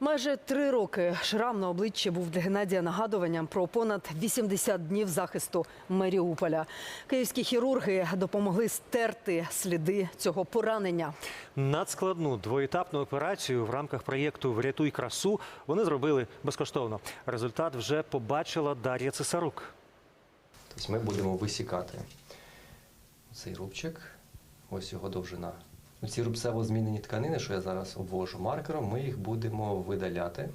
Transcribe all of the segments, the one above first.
Майже три роки шрам на обличчі був для Геннадія нагадуванням про понад 80 днів захисту Маріуполя. Київські хірурги допомогли стерти сліди цього поранення. Надскладну двоетапну операцію в рамках проєкту Врятуй красу вони зробили безкоштовно. Результат вже побачила Дар'я Цесарук. Тобто ми будемо висікати цей рубчик, ось його довжина. Ці рубцево змінені тканини, що я зараз обвожу маркером, ми їх будемо видаляти.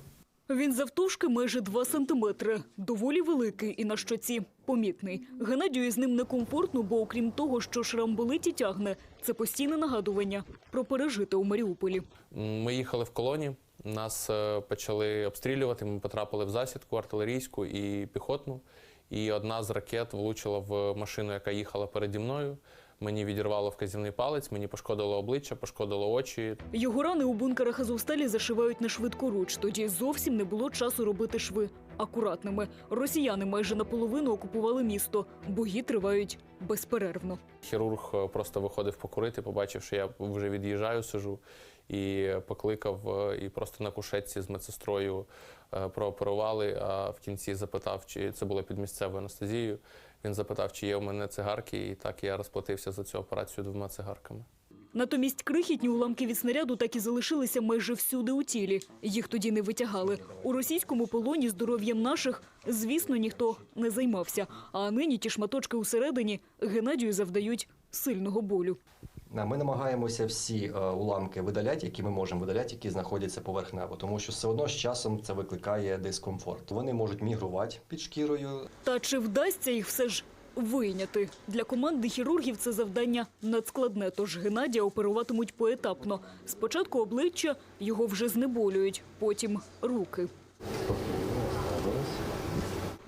Він завтовшки майже 2 сантиметри. Доволі великий і на щоці помітний. Геннадію з ним некомфортно, бо окрім того, що шрам болить і тягне, це постійне нагадування про пережите у Маріуполі. Ми їхали в колоні, нас е, почали обстрілювати. Ми потрапили в засідку артилерійську і піхотну. І одна з ракет влучила в машину, яка їхала переді мною. Мені відірвало вказівний палець, мені пошкодило обличчя, пошкодило очі. Його рани у бункерах Азовсталі зашивають на швидкоруч. Тоді зовсім не було часу робити шви акуратними. Росіяни майже наполовину окупували місто. Бої тривають безперервно. Хірург е, просто виходив покурити, побачив, що я вже від'їжджаю, сижу, і покликав е, і просто на кушетці з медсестрою прооперували. А в кінці запитав, чи це було під місцевою анестезією. Він запитав, чи є у мене цигарки, і так я розплатився за цю операцію двома цигарками. Натомість крихітні уламки від снаряду так і залишилися майже всюди у тілі. Їх тоді не витягали. У російському полоні здоров'ям наших, звісно, ніхто не займався. А нині ті шматочки усередині Геннадію завдають сильного болю. Ми намагаємося всі е, уламки видаляти, які ми можемо видаляти, які знаходяться поверхнево, тому що все одно з часом це викликає дискомфорт. Вони можуть мігрувати під шкірою, Та чи вдасться їх все ж вийняти? Для команди хірургів це завдання надскладне, тож Геннадія оперуватимуть поетапно. Спочатку обличчя його вже знеболюють, потім руки.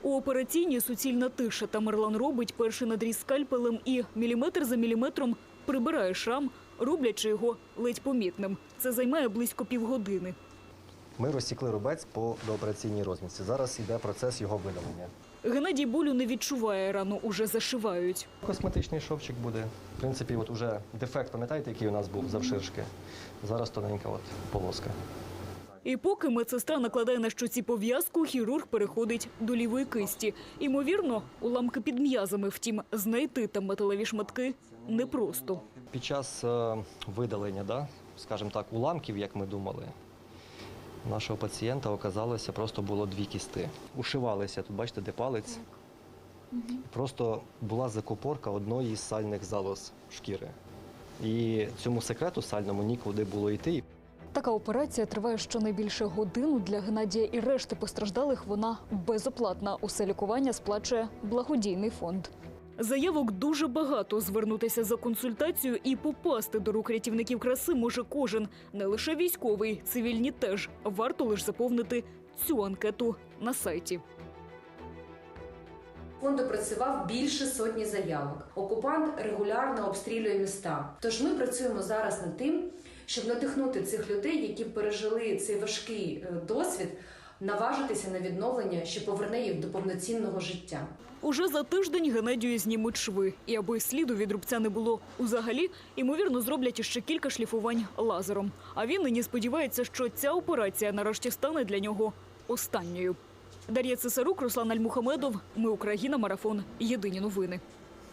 У операційній суцільна тиша. Тамерлан робить перший надріз скальпелем і міліметр за міліметром прибирає шрам, роблячи його ледь помітним. Це займає близько півгодини. Ми розсікли рубець по доопераційній розмітці. Зараз йде процес його видалення. Геннадій болю не відчуває, рану уже зашивають. Косметичний шовчик буде. В принципі, от уже дефект, пам'ятаєте, який у нас був завширшки? Зараз тоненька от полоска. І поки медсестра накладає на щоці пов'язку, хірург переходить до лівої кисті. Імовірно, уламки під м'язами, втім, знайти там металеві шматки непросто. Під час е, видалення, да, скажімо так, уламків, як ми думали, нашого пацієнта оказалося просто було дві кісти. Ушивалися, тут бачите, де палець. Просто була закупорка одної з сальних залоз шкіри. І цьому секрету сальному нікуди було йти. Така операція триває щонайбільше годину для Геннадія і решти постраждалих. Вона безоплатна. Усе лікування сплачує благодійний фонд. Заявок дуже багато. Звернутися за консультацією і попасти до рук рятівників краси може кожен, не лише військовий, цивільні теж. Варто лише заповнити цю анкету на сайті. Фонд опрацював більше сотні заявок. Окупант регулярно обстрілює міста. Тож ми працюємо зараз над тим, щоб надихнути цих людей, які пережили цей важкий е, досвід, наважитися на відновлення, що поверне їх до повноцінного життя. Уже за тиждень Геннадію знімуть шви. І аби сліду від рубця не було узагалі, ймовірно, зроблять іще кілька шліфувань лазером. А він нині сподівається, що ця операція нарешті стане для нього останньою. Дар'я Цесарук, Руслан Альмухамедов. Ми Україна. Марафон. Єдині новини.